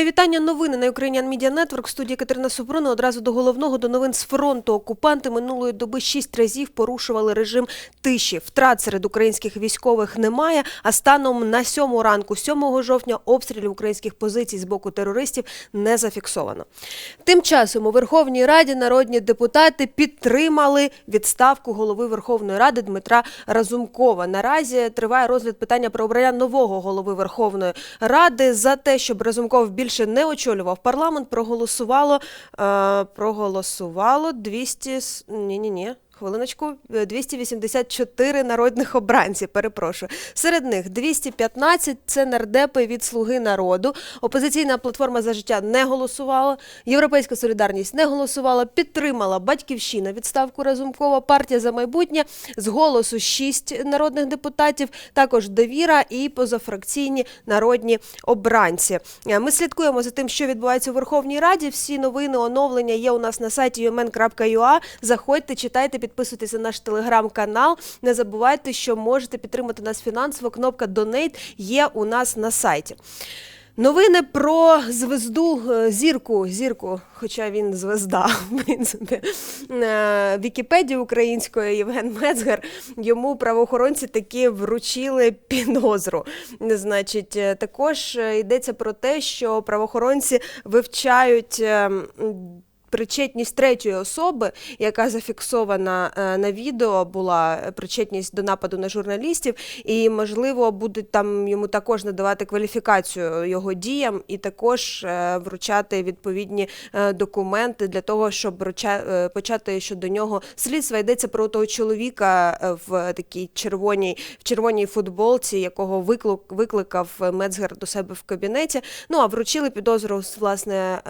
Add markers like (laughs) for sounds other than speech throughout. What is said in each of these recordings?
Мої вітання. Новини на Ukrainian Media Network. Студії Катерина Супруна. Одразу до головного до новин з фронту. Окупанти минулої доби шість разів порушували режим тиші. Втрат серед українських військових немає. А станом на сьому ранку, 7 жовтня, обстрілів українських позицій з боку терористів не зафіксовано. Тим часом у Верховній Раді народні депутати підтримали відставку голови Верховної Ради Дмитра Разумкова. Наразі триває розгляд питання про обрання нового голови Верховної Ради за те, щоб Разумков більше не очолював парламент. Проголосувало е, проголосувало 200... с- Ні-ні-ні. Хвилиночку, Е, 284 народних обранці, перепрошую. Серед них 215 – це нардепи від «Слуги народу». Опозиційна платформа «За життя» не голосувала, Європейська солідарність не голосувала, підтримала Батьківщина відставку Разумкова, партія «За майбутнє» з голосу 6 народних депутатів, також «Довіра» і позафракційні народні обранці. Е, Ми слідкуємо за тим, що відбувається у Верховній Раді. Всі новини, оновлення є у нас на сайті umen.ua. Заходьте, читайте, підписуйтесь на наш телеграм-канал. Не забувайте, що можете підтримати нас фінансово. Кнопка Donate є у нас на сайті. Новини про звезду е, зірку, зірку, хоча він звезда, (laughs) в принципі. Е, Вікіпедії української Євген Мецгер йому правоохоронці таки вручили підозру. Значить, е, також йдеться про те, що правоохоронці вивчають. Причетність третьої особи, яка зафіксована е, на відео, була причетність до нападу на журналістів, і можливо будуть там йому також надавати кваліфікацію його діям, і також е, вручати відповідні е, документи для того, щоб почати щодо нього слідства. Йдеться про того чоловіка в такій червоній в червоній футболці, якого виклик, викликав Мецгер до себе в кабінеті. Ну а вручили підозру власне.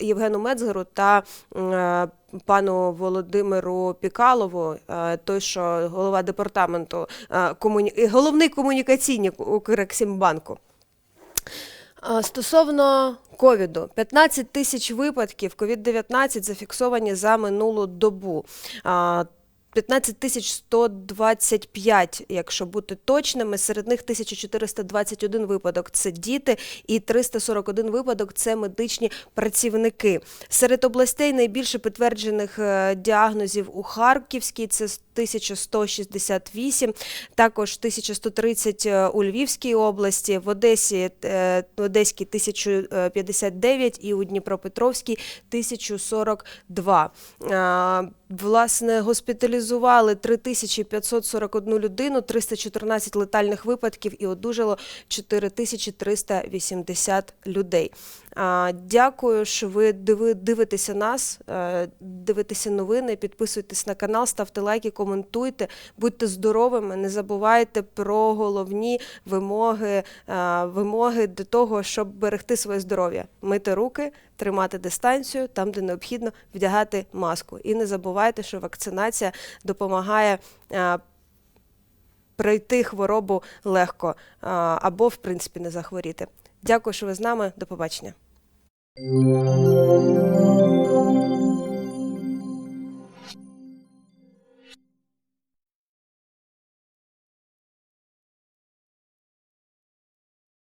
Євгену Мецгеру та е, пану Володимиру Пікалову, е, той, що голова департаменту, е, комуні... головний комунікаційник Укрексімбанку. Стосовно ковіду, 15 тисяч випадків COVID-19 зафіксовані за минулу добу. А, 15 тисяч 125, якщо бути точними, серед них 1421 випадок – це діти і 341 випадок – це медичні працівники. Серед областей найбільше підтверджених е, діагнозів у Харківській – це 1168, також 1130 е, у Львівській області, в Одесі е, Одеській 1059 і у Дніпропетровській 1042. А, Власне, госпіталізували 3541 людину, 314 летальних випадків і одужало 4380 людей. Дякую, що ви диви- дивитеся нас, е, дивитеся новини, підписуйтесь на канал, ставте лайки, коментуйте, будьте здоровими, не забувайте про головні вимоги, е, вимоги до того, щоб берегти своє здоров'я, мити руки, тримати дистанцію там, де необхідно, вдягати маску. І не забувайте, що вакцинація допомагає. е, Пройти хворобу легко а, або, в принципі, не захворіти. Дякую, що ви з нами. До побачення.